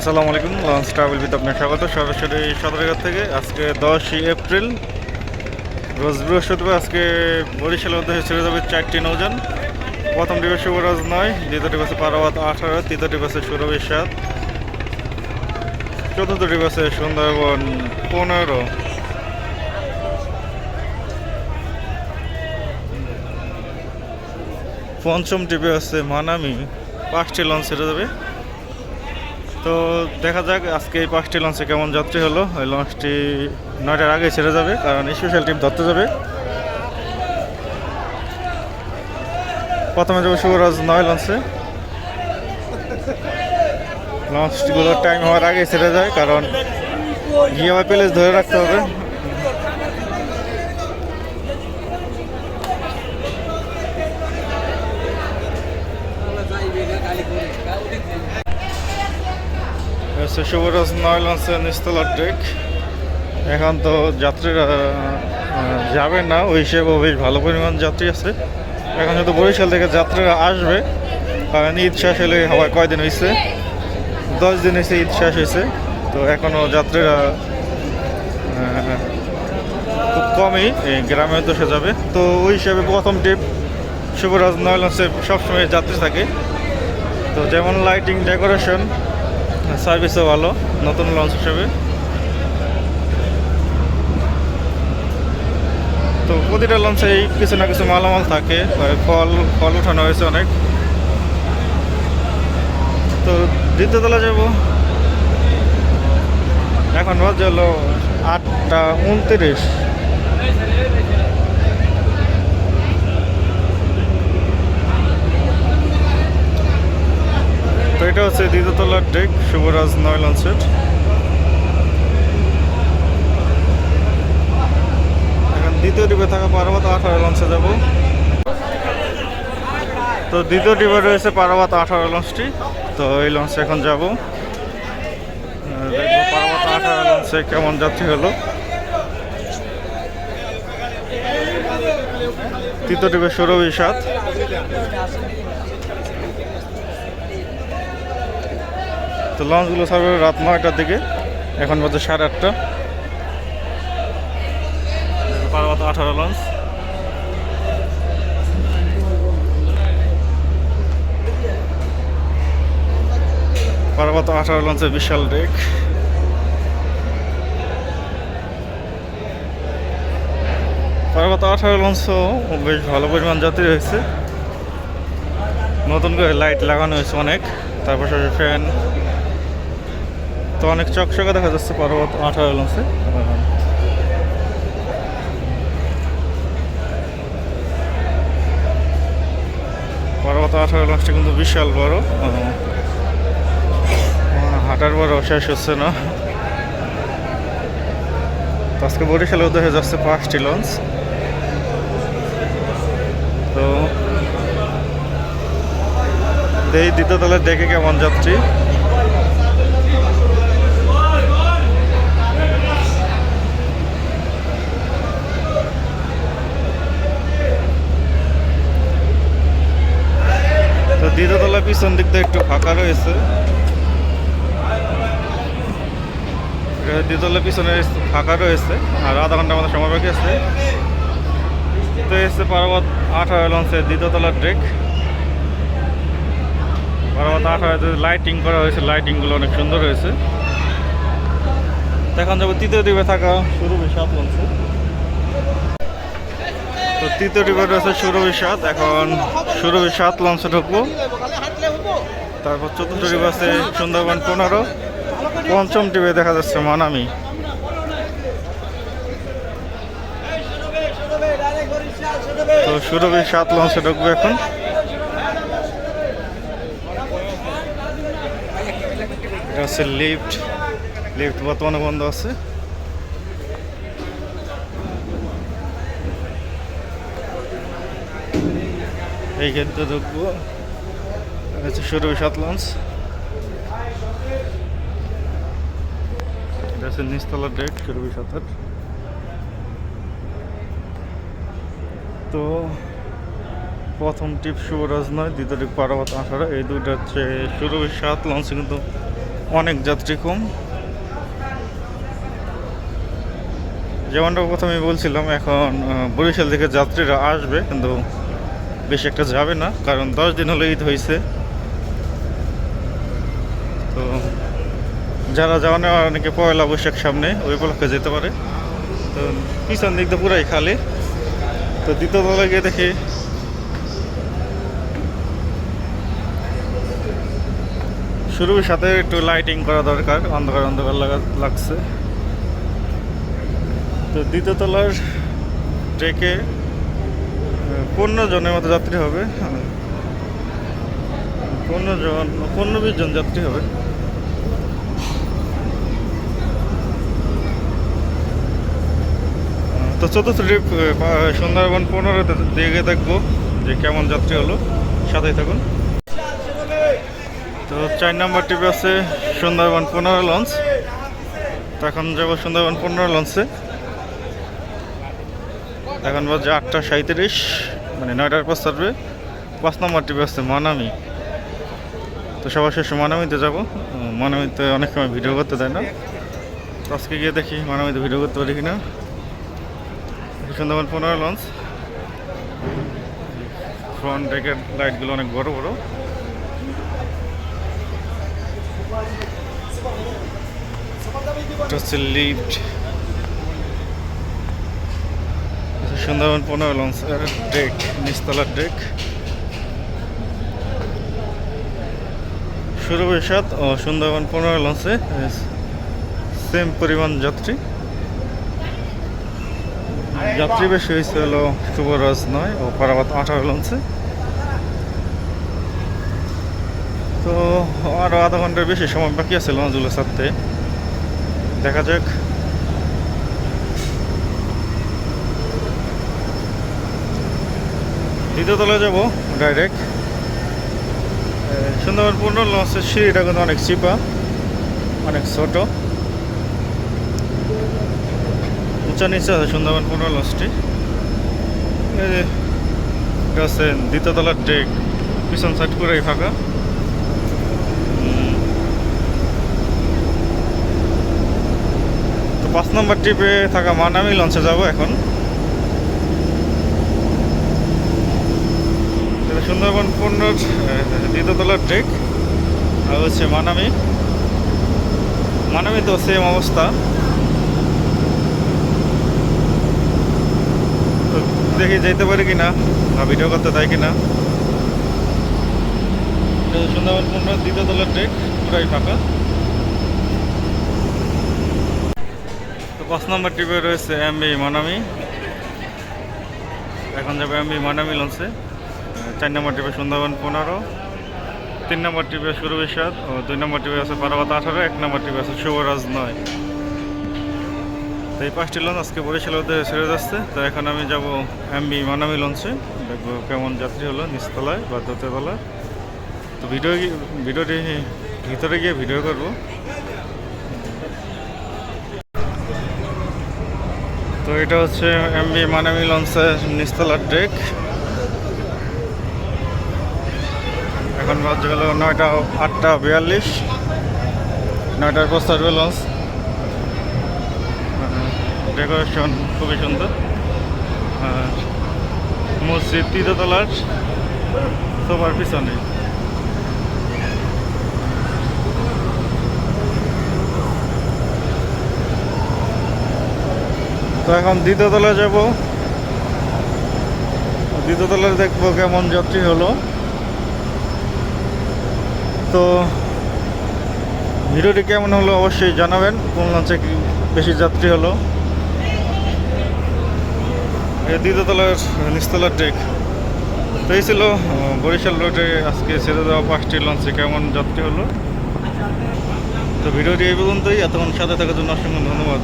আসসালামু আলাইকুম launch travel বিদ আপনার স্বাগত। সরাসরি সদরঘাট থেকে আজকে দশই এপ্রিল, রোজ বৃহস্পতিবার আজকে বরিশালের উদ্দেশ্যে ছেড়ে যাবে চারটি নৌযান। প্রথম দিবস শুভরাজ নয়, দ্বিতীয় দিবসে পারাবাত আঠারো, তৃতীয় দিবসে সুরভি সাত, চতুর্থ দিবসে সুন্দরবন পনেরো। পঞ্চম টিপে আছে মানামি পাঁচটি লঞ্চ ছেড়ে যাবে। তো দেখা যাক আজকে এই পাঁচটি লঞ্চে কেমন যাত্রী হলো। ওই লঞ্চটি নয়টার আগে ছেড়ে যাবে, কারণ স্পেশাল টিম ধরতে যাবে। প্রথমে যাব শুভরাজ নয় লঞ্চে লঞ্চগুলোর টাইম হওয়ার আগে ছেড়ে যায়, কারণ গিয়ে আমার প্যালেস ধরে রাখতে হবে। হচ্ছে শুভরাজ নয় নিস্তলার ডেক এখন তো যাত্রীরা যাবে না, ওই হিসেবে বেশ ভালো পরিমাণ যাত্রী আছে। এখন যেহেতু বরিশাল থেকে যাত্রীরা আসবে, কারণ ঈদ শেষ হলে হওয়ায় কয়দিন হয়েছে দশ দিন হয়েছে ঈদ শেষ হয়েছে তো এখনও যাত্রীরা খুব কমই এই গ্রামের উদ্দেশ্যে যাবে। তো ওই হিসাবে প্রথম ট্রিপ শুভরাজ নয় লঞ্চে সবসময় যাত্রী থাকে। তো যেমন লাইটিং ডেকোরেশন সার্ভিসও ভালো, নতুন লঞ্চ হিসেবে। তো প্রতিটা লঞ্চেই কিছু না কিছু মালামাল থাকে ফল ফল উঠানো হয়েছে অনেক। তো দ্বিতীয় তলা যাব। এখন বাজে হলো আটটা উনত্রিশ। তো এটা হচ্ছে দ্বিতীয়তলার ডেক, শুভরাজ নয় লঞ্চের। এখন দ্বিতীয় ডিবে থাকা পার্বত আঠারো লঞ্চে যাব। তো দ্বিতীয় ডিবে রয়েছে পার্বত আঠারো লঞ্চটি। তো এই লঞ্চে এখন যাব। দেখব কেমন যাত্রী হলো। তৃতীয় ডিবে সৌরভী সাত তো লঞ্চগুলো ছাড়বে রাত নয়টার দিকে। এখন বাজে সাড়ে আটটা। পার্বত আঠারো লঞ্চ পার্বত আঠারো লঞ্চের বিশাল ডেক পার্বত আঠারো লঞ্চও বেশ ভালো পরিমাণ যাত্রী হয়েছে নতুন করে লাইট লাগানো হয়েছে অনেক। তারপর ফ্যান তো অনেক চকচকে দেখা যাচ্ছে পর্বত আঠারো লঞ্চে। পর্বত আঠারো লঞ্চটা কিন্তু বিশাল বড়। হাঁটার বড় শেষ হচ্ছে না। আজকে বরিশালে উদয় যাচ্ছে পাঁচটি লঞ্চ। তো এই দ্বিতীয় তলার দেখে কেমন যাত্রী তো দ্বিতীয়তলা পিছন দিক দিয়ে একটু ফাঁকা রয়েছে। দ্বিতীয়তলা পিছনে ফাঁকা রয়েছে, আর আধা ঘণ্টার মতো সময় বাকি আছে। তো এসছে পার্বত আঠারো লঞ্চের দ্বিতীয়তলার ড্রেক পার্বত আঠারোতে লাইটিং করা হয়েছে লাইটিংগুলো অনেক সুন্দর হয়েছে। এখন যাব তৃতীয় দ্বীপে থাকা শুরু সাত লঞ্চে। তো তৃতীয় ডিবার রয়েছে সুরভি সাত, এখন সুরভি সাত লঞ্চে ঢুকবো। তারপর চতুর্থ ডিব সুন্দরবন পনেরো। পঞ্চম টিভে দেখা যাচ্ছে মানামি। তো সুরভি সাত লঞ্চে ঢুকবো এখন। হচ্ছে লিফট। লিফট বর্তমানে বন্ধ আছে। এই ক্ষেত্রে ঢুকবো। হচ্ছে শুরু সাত লঞ্চ এটা হচ্ছে নিচতলার ডেক শুরু সাতের তো প্রথম টিপ শুভরাজ নয় দ্বিতীয় টিপ পারাবত আঠারো এই দুইটা হচ্ছে শুরু সাত, লঞ্চ কিন্তু অনেক যাত্রী কম। যেমনটা প্রথমে বলছিলাম, এখন বরিশাল থেকে যাত্রীরা আসবে, কিন্তু বেশি একটা যাবে না, কারণ দশ দিন হলো ঈদ হয়েছে। তো যারা যাওয়া নেওয়া, অনেকে পয়লা বৈশাখ সামনে, ওই উপলক্ষে যেতে পারে। তো পিছন দিক দিয়ে পুরাই খালি। তো দ্বিতীয় তলায় গিয়ে দেখি শুরুর সাথে একটু লাইটিং করা দরকার, অন্ধকার অন্ধকার লাগা লাগছে। তো দ্বিতীয় তলার ট্রেকে পনেরো জনের মতো যাত্রী হবে। পনেরো জন, পনেরো বিশ জন যাত্রী হবে। তো চতুর্থ ট্রিপ সুন্দরবন পনেরো দিকে দেখব যে কেমন যাত্রী হলো। সাথেই থাকুন। তো চার নম্বর ট্রিপে আছে সুন্দরবন পনেরো লঞ্চ তো এখন যাব সুন্দরবন পনেরো লঞ্চে এখন বাজে আটটা সাঁত্রিশ মানে নয়টার পর ছাড়বে। পাঁচ নম্বর ট্রিপে আছে মানামি। তো সবার শেষে মানামিতে যাব। মানামিতে অনেক সময় ভিডিও করতে দেয় না। তো আজকে গিয়ে দেখি মানামিতে ভিডিও করতে পারি কিনা। সুন্দরবন পনেরো লঞ্চ। ফ্রন্ট ডেকের লাইটগুলো অনেক বড় বড়। লিফট সুন্দরবন পনেরো লঞ্চ ডেক নিচতলার ডেক শুরু সাত ও সুন্দরবন পনেরো লঞ্চে সেম পরিমাণ যাত্রী। যাত্রী বেশি হয়েছে হলো শুভরাজ নয় ও পারাবাত আঠারো লঞ্চে। তো আরও আধা ঘণ্টার বেশি সময় বাকি আছে লঞ্চগুলো ছাড়তে। দেখা যাক। দ্বিতীয় তলায় যাব ডাইরেক্ট সুন্দরবন পূর্ণ লঞ্চের সিঁড়িটা কিন্তু অনেক চিপা অনেক ছোট। উঁচা নিচে আছে সুন্দরবন পূর্ণ লঞ্চটি। এটা হচ্ছে দ্বিতীয় তলার ডেক, পিছন সাইড করেই ফাঁকা। তো পাঁচ নম্বর ট্রিপে থাকা মানামি লঞ্চে যাব এখন এটা সুন্দরবন পূর্ণর দ্বিতীয় তলার ডেক আর হচ্ছে মানামি। মানামি তো সেম অবস্থা। তো দেখি যেতে পারি কিনা, বা ভিডিও করতে দেয় কিনা। সুন্দরবন পূর্ণ দ্বিতীয় তলার ডেক পুরাই ফাঁকা। তো পাঁচ নম্বর ট্রিপে রয়েছে এমবি মানামি। এখন যাবে এমবি মানামি লঞ্চে চার নম্বর ট্রিপে সুন্দরবন পনেরো, তিন নম্বর ট্রিপে সুরবিষাদ ও দুই নম্বর ট্রিপে আছে পার্বত আঠারো, এক নম্বর ট্রিপে আছে শুভরাজ নয়। তো এই পাঁচটি লঞ্চ আজকে বরিশাল ছেড়ে যাচ্ছে। তো এখন আমি যাব এমবি মানামি লঞ্চে দেখব কেমন যাত্রী হলো নিচতলায় বা দোতলায়। তো ভিডিও ভিডিওটি ভিতরে গিয়ে ভিডিও করব। তো এটা হচ্ছে এমবি মানামি লঞ্চের নিচতলার ডেক এখন বাজে গেল নয়টা আটটা বিয়াল্লিশ। নয়টার পর সার্ভে লঞ্চ ডেকোরেশন খুবই সুন্দর। মসজিদ তৃতীয়তলার সবার পিছনে। তো এখন দ্বিতীয় তলায় যাব। দ্বিতীয় তলায় দেখব কেমন যাত্রী হলো। তো ভিডিওটি কেমন হলো অবশ্যই জানাবেন। কোন লঞ্চে কি বেশি যাত্রী হলো। এই দ্বিতীয় তলার নিচতলার ডেক তো এই ছিল বরিশাল রোডে আজকে ছেড়ে দেওয়া পাঁচটি লঞ্চে কেমন যাত্রী হলো। তো ভিডিওটি এই পর্যন্তই। এতক্ষণ সাথে থাকার জন্য অসংখ্য ধন্যবাদ।